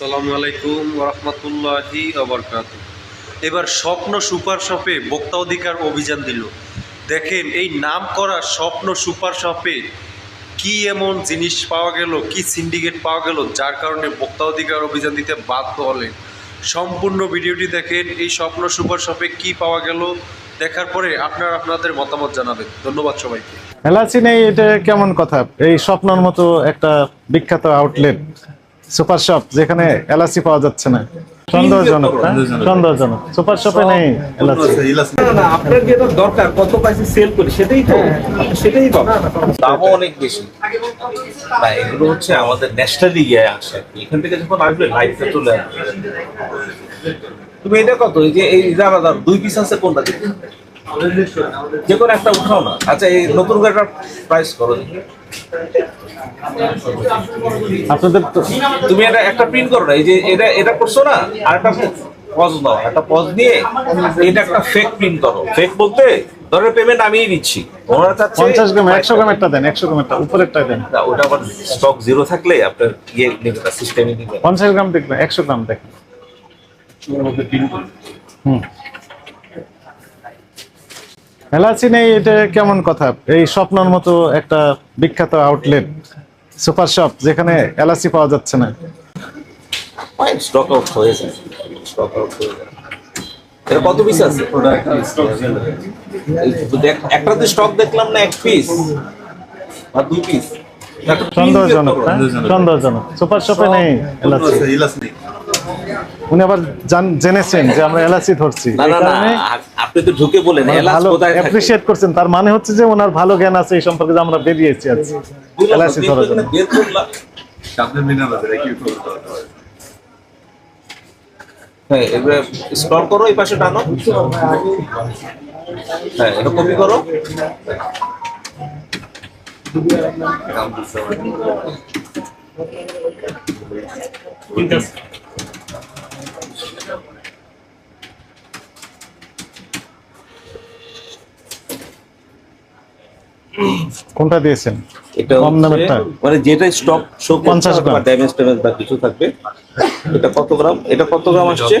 সালামু আলাইকুম রহমতুল্লাহি আবরকাত এবার স্বপ্ন সুপার শপে বক্তা অধিকার অভিযান দিল। দেখেন, এই নাম করা স্বপ্ন সুপার শপে কি এমন জিনিস পাওয়া গেল, কি সিন্ডিকেট পাওয়া গেল, যার কারণে ভোক্তা অধিকার অভিযান দিতে বাধ্য হলেন। সম্পূর্ণ ভিডিওটি দেখেন, এই স্বপ্ন সুপার শপে কি পাওয়া গেল, দেখার পরে আপনারা আপনাদের মতামত জানাবেন। ধন্যবাদ সবাইকে। এলাচি নেই এটা কেমন কথা? এই স্বপ্নের মতো একটা বিখ্যাত আউটলেট সুপার শপ যেখানে এলাচি পাওয়া যাচ্ছে না। সন্দেহজনক সন্দেহজনক। সুপার শপে নেই এলাচি না, না, আপনার যেটা দরকার? কত পয়সা সেল করি? সেটাই তো। সেটাই দামও অনেক বেশি। না এগুলো হচ্ছে আমাদের ন্যাশনালি গিয়ে আসে। এখান থেকে যখন আসবে লাইফে চলে আসবে। তুমি এটা কত? এই যে এই দাঁড়া দুই পিস আছে কোনটা? দেখি যে কোনো একটা উঠাও না। আচ্ছা এই নতুন গাড়িটার প্রাইস করো। আপনাদের তো তুমি এটা একটা প্রিন্ট করো না এই যে এটা এটা করছ না আর একটা পজ দাও একটা পজ দিয়ে এটা একটা ফেক প্রিন্ট করো। ফেক বলতে ধরো পেমেন্ট আমিই দিচ্ছি। ওনারা চাচ্ছে পঞ্চাশ গ্রাম একশো গ্রাম একটা দেন একশো গ্রাম একটা উপরেরটা দেন। না, ওটা আবার স্টক জিরো থাকলে আপনার ইয়ে নেবে সিস্টেমে নেবে পঞ্চাশ গ্রাম দেখবেন একশো গ্রাম দেখেন হুম। এলাচি নেই এটা কেমন কথা? এই স্বপ্নের মতো একটা বিখ্যাত আউটলেট সুপার শপ যেখানে এলাচি পাওয়া যাচ্ছে না। স্টক আউট হয়ে যায়। স্টক আউট হয়ে যায়। এটা কত পিস আছে? এই দেখ একটাতে স্টক দেখলাম না এক পিস আর দুই পিস সন্দেহজনক সন্দেহজনক। সুপার শপে নেই এলাচি উনি আবার জেনেছেন যে আমরা এলাচি ধরছি। না এই না না কারণে আ- আপনি তো ঢুকে বলেন ভালো অ্যাপ্রিসিয়েট করছেন। তার মানে হচ্ছে যে ওনার ভালো জ্ঞান আছে এই সম্পর্কে যে আমরা বেরিয়েছি আজ। এলাচি ধরার জন্য। বের করলাম হ্যাঁ। এবারে স্ক্রল করো এই পাশে টানো। হ্যাঁ এটা কপি করো। কোনটা দিয়েছেন? এটা কম দামেরটা? মানে যেটা স্টক শো 50 গ্রাম। ড্যামেজ ট্যামেজ বা কিছু থাকবে এটা কত গ্রাম? এটা কত গ্রাম আসছে?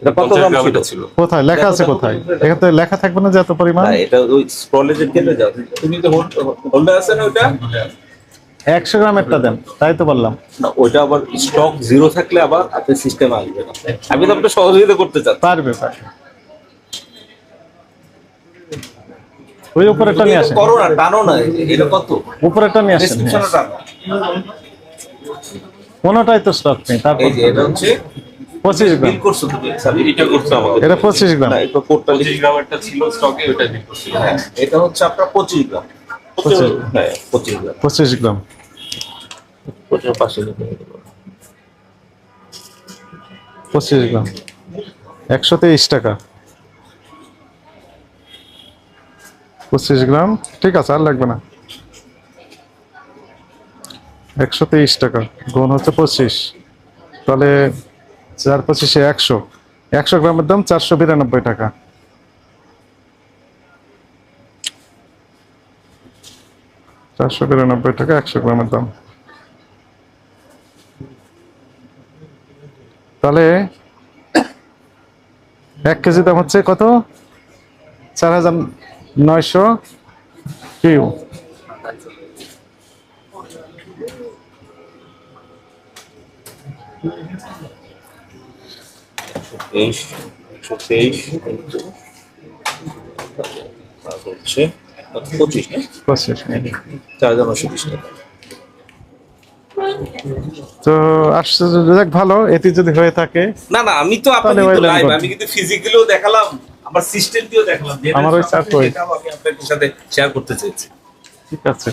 এটা কত গ্রাম ছিল? কোথায়? লেখা আছে কোথায়? এখানে লেখা থাকবে না যে এত পরিমাণ? না এটা ওই স্ক্রলে যে কেটে যাও। তুমি তো হোল্ডার আছে না ওটা একশো গ্রামেরটা দেন তাই তো বললাম। না ওটা আবার স্টক জিরো থাকলে আবার আপনার সিস্টেম আসবে না। আমি তো আপনার সহযোগিতা করতে চাচ্ছি। পারবে পারবে। ওই উপরেরটা তুমি নিয়ে আসেন। করো না টানো না এটা কত? উপরেরটা নিয়ে আসেন। ডেসক্রিপশনে টানো। কোনোটাই তো স্টক নেই তারপর এই যে এটা হচ্ছে পঁচিশ গ্রাম। করছ তুমি এটা করছ আমাকে এটা পঁচিশ গ্রাম। না এটা ছিল স্টকে বিল হ্যাঁ এটা হচ্ছে আপনার পঁচিশ গ্রাম। পঁচিশ। হ্যাঁ পঁচিশ গ্রাম পঁচিশ গ্রাম। পঁচিশ গ্রাম। একশো তেইশ টাকা। পঁচিশ গ্রাম? ঠিক আছে, আর লাগবে না। একশো তেইশ টাকা, গুণ হচ্ছে পঁচিশ। তাহলে চার পঁচিশে একশো। একশো গ্রামের দাম চারশো বিরানব্বই টাকা। চারশো বিরানব্বই টাকা, একশো গ্রামের দাম। তাহলে এক কেজি দাম হচ্ছে কত? চার হাজার নয়শো কিউ। তেইশ একশো তেইশ হচ্ছে পঁচিশ না পঁচিশ চার হাজার নশো বিশ টাকা। তো আসছে দেখ ভালো এটি যদি হয়ে থাকে না না আমি তো লাইভ আমি কিন্তু ফিজিক্যালিও দেখালাম। আমার সিস্টেম দেখলাম দেখালাম আমার ওই chart ওই। আমি আপনাদের সাথে শেয়ার করতে চেয়েছি ঠিক আছে